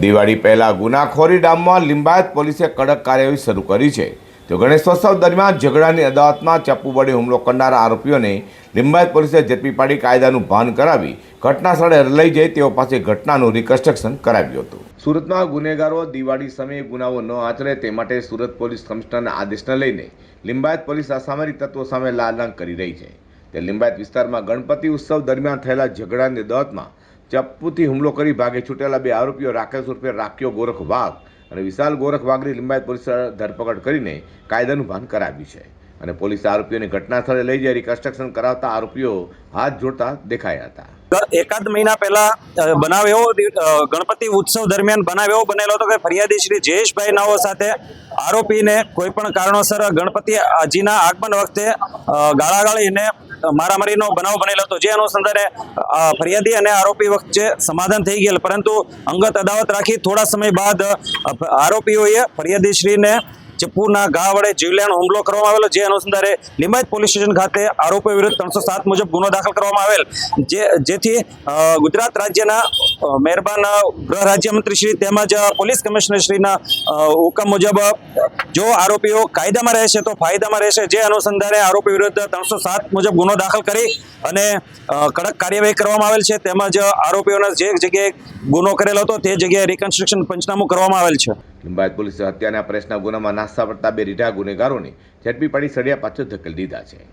દિવાળી પહેલા ગુનાખોરી ડામમાં લિંબાયત પોલીસે કડક કાર્યવાહી શરૂ કરી છે. તો ગણેશોત્સવ દરમિયાન ઝઘડાની અદાવતમાં ચપ્પુ વડે હુમલો કરનારા આરોપીઓને લિંબાયત પોલીસે ઝડપી પાડી કાયદાનું ભાન કરાવી ઘટના સ્થળે લઈ જઈ તેઓ પાસે ઘટનાનું રિકન્સ્ટ્રક્શન કરાવ્યું હતું. સુરતમાં ગુનેગારો દિવાળી સમયે ગુનાઓ ન આચરે તે માટે સુરત પોલીસ કમિશનરના આદેશને લઈને લિંબાયત પોલીસ અસામરિક તત્વો સામે લાલાંગ કરી રહી છે. તે લિંબાયત વિસ્તારમાં ગણપતિ ઉત્સવ દરમિયાન થયેલા ઝઘડાની અદાવતમાં ચપ્પુથી હુમલો કરી ભાગે છૂટેલા બે આરોપીઓ રાકેશ ઉર્ફે રાખ્યો ગોરખ વાઘ અને વિશાલ ગોરખ વાઘની લિંબાયત પોલીસે ધરપકડ કરીને કાયદાનું ભાન કરાવ્યું છે. અને પોલીસે આરોપીઓને ઘટના સ્થળે લઈ જઈ રિકન્સ્ટ્રક્શન કરાવતા આરોપીઓ હાથ જોડતા દેખાયા હતા. એકાદ મહિના પહેલા બનાવ એવો ગણપતિ ઉત્સવ દરમિયાન બનાવ એવો બનેલો હતો કે ફરિયાદી શ્રી જયેશભાઈ નાઓ સાથે આરોપીને કોઈ પણ કારણોસર ગણપતિજીના આગમન વખતે ગાળાગાળીને મારામારીનો બનાવ બનેલો હતો. જે અનુસંધાને ફરિયાદી અને આરોપી વચ્ચે સમાધાન થઈ ગયેલ. પરંતુ અંગત અદાવત રાખી થોડા સમય બાદ આરોપીઓએ ફરિયાદી શ્રીને ગા વડે જીવલેણ હુમલો કરવામાં આવેલો, જે અનુસંધાને લિંબાયત પોલીસ સ્ટેશન ખાતે આરોપીઓ વિરુદ્ધ ત્રણસો સાત મુજબ ગુનો દાખલ કરવામાં આવેલ. જે, જેથી ગુજરાત રાજ્યના મહેરબાન ગૃહ રાજ્યમંત્રી શ્રી તેમજ પોલીસ કમિશનર શ્રીના હુકમ મુજબ જો આરોપીઓ કાયદામાં રહેશે તો ફાયદામાં રહેશે. જે અનુસંધાને આરોપી વિરુદ્ધ ત્રણસો સાત મુજબ ગુનો દાખલ કરી અને કડક કાર્યવાહી કરવામાં આવેલ છે. તેમજ આરોપીઓના જે જગ્યાએ ગુનો કરેલો હતો, તે જગ્યાએ રિકન્સ્ટ્રક્શન પંચનામું કરવામાં આવેલ છે. લિંબાયત પોલીસે હત્યાના પ્રશ્ન ગુનામાં નાસ્તા પડતા બે રીઢા ગુનેગારોને ઝડપી પાડી સળિયા પાછળ ધકેલી દીધા છે.